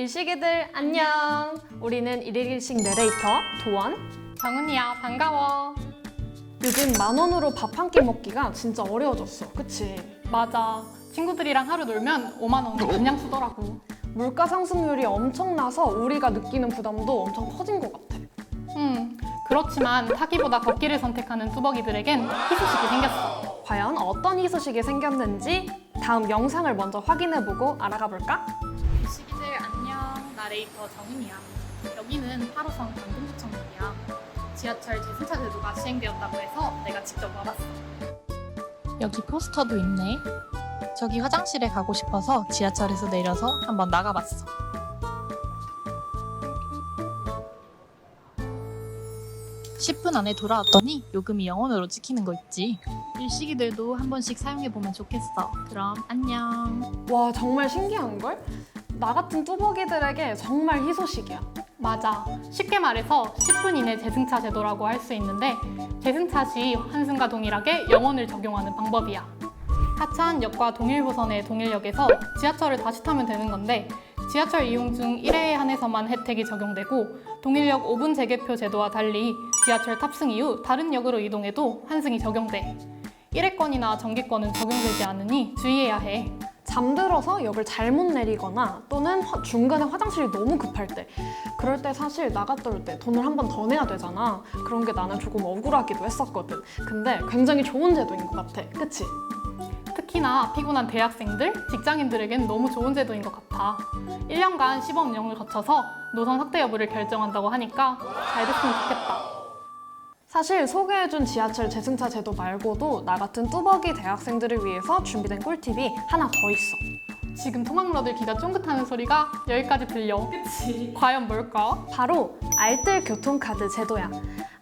일식이들 안녕. 우리는 일일일식 내레이터 도원. 정은이야 반가워 요즘 만 원으로 밥 한 끼 먹기가 진짜 어려워졌어. 그치? 맞아 친구들이랑 하루 놀면 5만 원 그냥 쓰더라고 물가 상승률이 엄청나서 우리가 느끼는 부담도 엄청 커진 것 같아. 음 그렇지만 타기보다 걷기를 선택하는 뚜벅이들에겐 희소식이 생겼어 과연 어떤 희소식이 생겼는지 다음 영상을 먼저 확인해보고 알아가 볼까? 나레이터 정은이야 여기는 8호선 강동구청역이야 지하철 재승차 제도가 시행되었다고 해서 내가 직접 와봤어 여기 포스터도 있네. 저기 화장실에 가고 싶어서 지하철에서 내려서 한번 나가봤어. (10분) 안에 돌아왔더니 요금이 영원으로 찍히는 거 있지 일식이들도 한 번씩 사용해보면 좋겠어 그럼 안녕 와 정말 신기한걸? 나 같은 뚜벅이들에게 정말 희소식이야. 맞아. 쉽게 말해서 10분 이내 재승차 제도라고 할 수 있는데 재승차 시 환승과 동일하게 영원을 적용하는 방법이야. 하천역과 동일호선의 동일역에서 지하철을 다시 타면 되는 건데 지하철 이용 중 1회에 한해서만 혜택이 적용되고 동일역 5분 재개표 제도와 달리 지하철 탑승 이후 다른 역으로 이동해도 환승이 적용돼. 1회권이나 정기권은 적용되지 않으니 주의해야 해 잠들어서 역을 잘못 내리거나 또는 화- 중간에 화장실이 너무 급할 때 그럴 때 사실 나갔다 올때 돈을 한 번 더 내야 되잖아 그런 게 나는 조금 억울하기도 했었거든 근데 굉장히 좋은 제도인 것 같아 그치? 특히나 피곤한 대학생들, 직장인들에겐 너무 좋은 제도인 것 같아. 1년간 시범 운영을 거쳐서 노선 확대 여부를 결정한다고 하니까 잘 됐으면 좋겠다. 사실 소개해준 지하철 재승차 제도 말고도 나 같은 뚜벅이 대학생들을 위해서 준비된 꿀팁이 하나 더 있어 지금 토막러들 귀가 쫑긋하는 소리가 여기까지 들려. 그치? 과연 뭘까? 바로 알뜰 교통카드 제도야.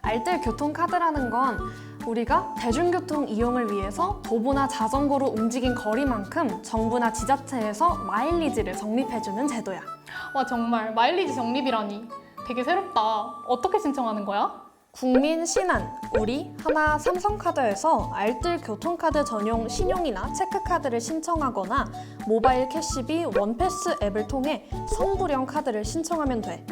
알뜰 교통카드라는 건 우리가 대중교통 이용을 위해서 도보나 자전거로 움직인 거리만큼 정부나 지자체에서 마일리지를 적립해주는 제도야. 와 정말 마일리지 적립이라니. 되게 새롭다. 어떻게 신청하는 거야? 국민 신한, 우리, 하나, 삼성카드에서 알뜰 교통카드 전용 신용이나 체크카드를 신청하거나 모바일 캐시비 원패스 앱을 통해 성불형 카드를 신청하면 돼.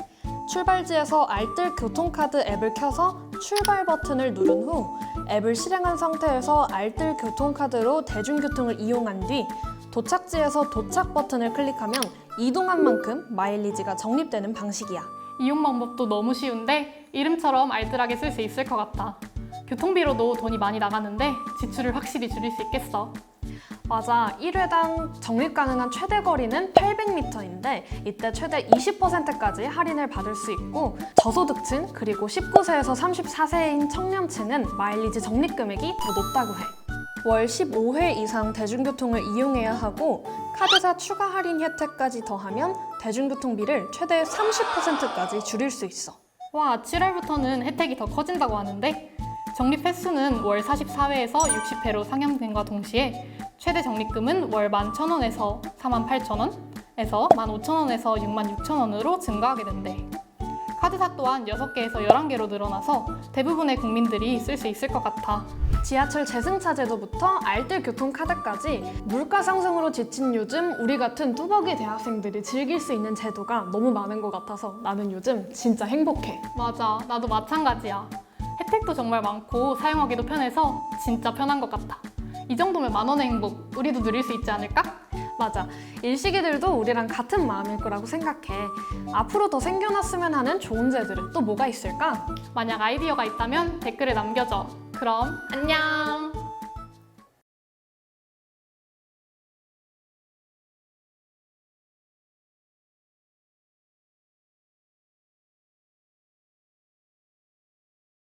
출발지에서 알뜰 교통카드 앱을 켜서 출발 버튼을 누른 후 앱을 실행한 상태에서 알뜰 교통카드로 대중교통을 이용한 뒤 도착지에서 도착 버튼을 클릭하면 이동한 만큼 마일리지가 적립되는 방식이야. 이용 방법도 너무 쉬운데 이름처럼 알뜰하게 쓸 수 있을 것 같아. 교통비로도 돈이 많이 나가는데 지출을 확실히 줄일 수 있겠어. 맞아. 1회당 적립 가능한 최대 거리는 800m인데 이때 최대 20%까지 할인을 받을 수 있고 저소득층 그리고 19세에서 34세인 청년층은 마일리지 적립 금액이 더 높다고 해. 월 15회 이상 대중교통을 이용해야 하고 카드사 추가 할인 혜택까지 더하면 대중교통비를 최대 30%까지 줄일 수 있어. 와, 7월부터는 혜택이 더 커진다고 하는데 적립 횟수는 월 44회에서 60회로 상향됨과 동시에 최대 적립금은 월 11,000원에서 48,000원에서 15,000원에서 66,000원으로 증가하게 된대. 카드사 또한 6개에서 11개로 늘어나서 대부분의 국민들이 쓸 수 있을 것 같아. 지하철 재승차 제도부터 알뜰 교통카드까지 물가 상승으로 지친 요즘 우리 같은 뚜벅이 대학생들이 즐길 수 있는 제도가 너무 많은 것 같아서 나는 요즘 진짜 행복해. 맞아, 나도 마찬가지야. 혜택도 정말 많고 사용하기도 편해서 진짜 편한 것 같아. 이 정도면 만 원의 행복 우리도 누릴 수 있지 않을까? 맞아. 일식이들도 우리랑 같은 마음일 거라고 생각해. 앞으로 더 생겨났으면 하는 좋은 제들은 또 뭐가 있을까? 만약 아이디어가 있다면 댓글에 남겨줘. 그럼 안녕!